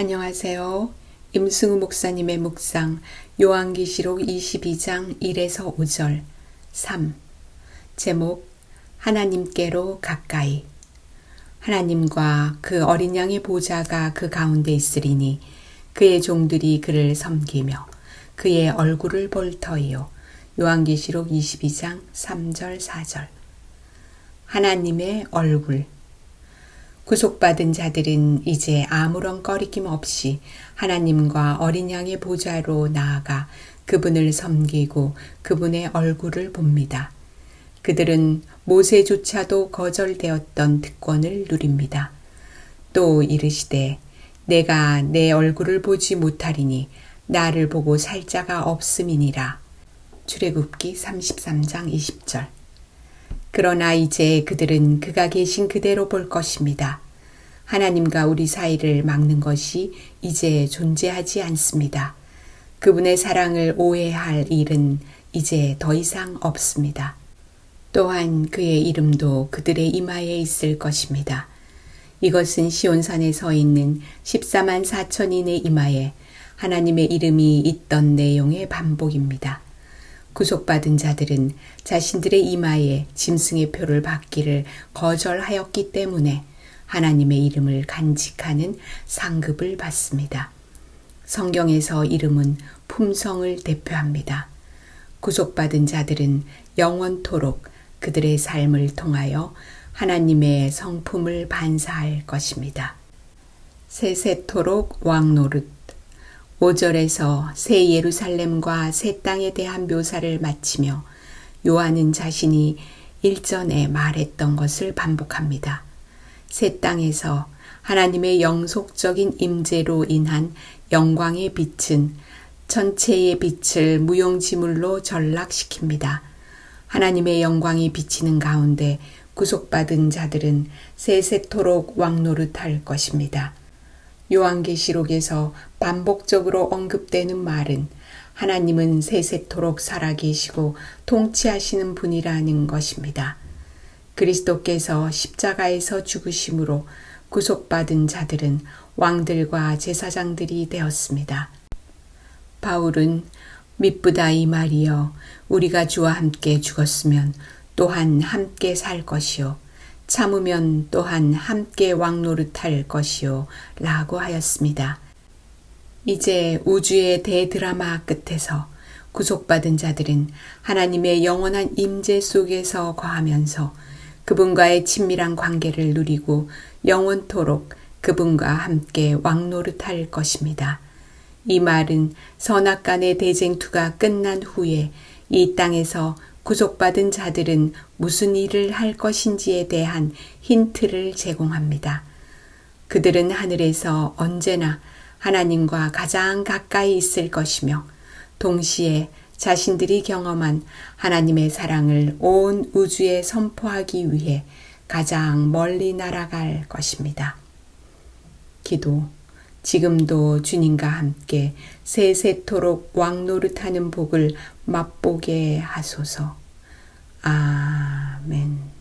안녕하세요. 임승우 목사님의 묵상 요한계시록 22장 1에서 5절 3 제목 하나님께로 가까이. 하나님과 그 어린 양의 보좌가 그 가운데 있으리니 그의 종들이 그를 섬기며 그의 얼굴을 볼 터이요. 요한계시록 22장 3절 4절. 하나님의 얼굴 구속받은 자들은 이제 아무런 꺼리낌 없이 하나님과 어린 양의 보좌로 나아가 그분을 섬기고 그분의 얼굴을 봅니다. 그들은 모세조차도 거절되었던 특권을 누립니다. 또 이르시되 내가 내 얼굴을 보지 못하리니 나를 보고 살 자가 없음이니라. 출애굽기 33장 20절 그러나 이제 그들은 그가 계신 그대로 볼 것입니다. 하나님과 우리 사이를 막는 것이 이제 존재하지 않습니다. 그분의 사랑을 오해할 일은 이제 더 이상 없습니다. 또한 그의 이름도 그들의 이마에 있을 것입니다. 이것은 시온산에 서 있는 14만 4천인의 이마에 하나님의 이름이 있던 내용의 반복입니다. 구속받은 자들은 자신들의 이마에 짐승의 표를 받기를 거절하였기 때문에 하나님의 이름을 간직하는 상급을 받습니다. 성경에서 이름은 품성을 대표합니다. 구속받은 자들은 영원토록 그들의 삶을 통하여 하나님의 성품을 반사할 것입니다. 세세토록 왕노릇 5절에서 새 예루살렘과 새 땅에 대한 묘사를 마치며 요한은 자신이 일전에 말했던 것을 반복합니다. 새 땅에서 하나님의 영속적인 임재로 인한 영광의 빛은 전체의 빛을 무용지물로 전락시킵니다. 하나님의 영광이 비치는 가운데 구속받은 자들은 세세토록 왕노릇할 것입니다. 요한계시록에서 반복적으로 언급되는 말은 하나님은 세세토록 살아계시고 통치하시는 분이라는 것입니다. 그리스도께서 십자가에서 죽으심으로 구속받은 자들은 왕들과 제사장들이 되었습니다. 바울은 미쁘다 이 말이여 우리가 주와 함께 죽었으면 또한 함께 살 것이요 참으면 또한 함께 왕노릇할 것이요 라고 하였습니다. 이제 우주의 대드라마 끝에서 구속받은 자들은 하나님의 영원한 임재 속에서 거하면서 그분과의 친밀한 관계를 누리고 영원토록 그분과 함께 왕노릇할 것입니다. 이 말은 선악 간의 대쟁투가 끝난 후에 이 땅에서 구속받은 자들은 무슨 일을 할 것인지에 대한 힌트를 제공합니다. 그들은 하늘에서 언제나 하나님과 가장 가까이 있을 것이며 동시에 자신들이 경험한 하나님의 사랑을 온 우주에 선포하기 위해 가장 멀리 날아갈 것입니다. 기도 지금도 주님과 함께 세세토록 왕노릇하는 복을 맛보게 하소서. 아멘.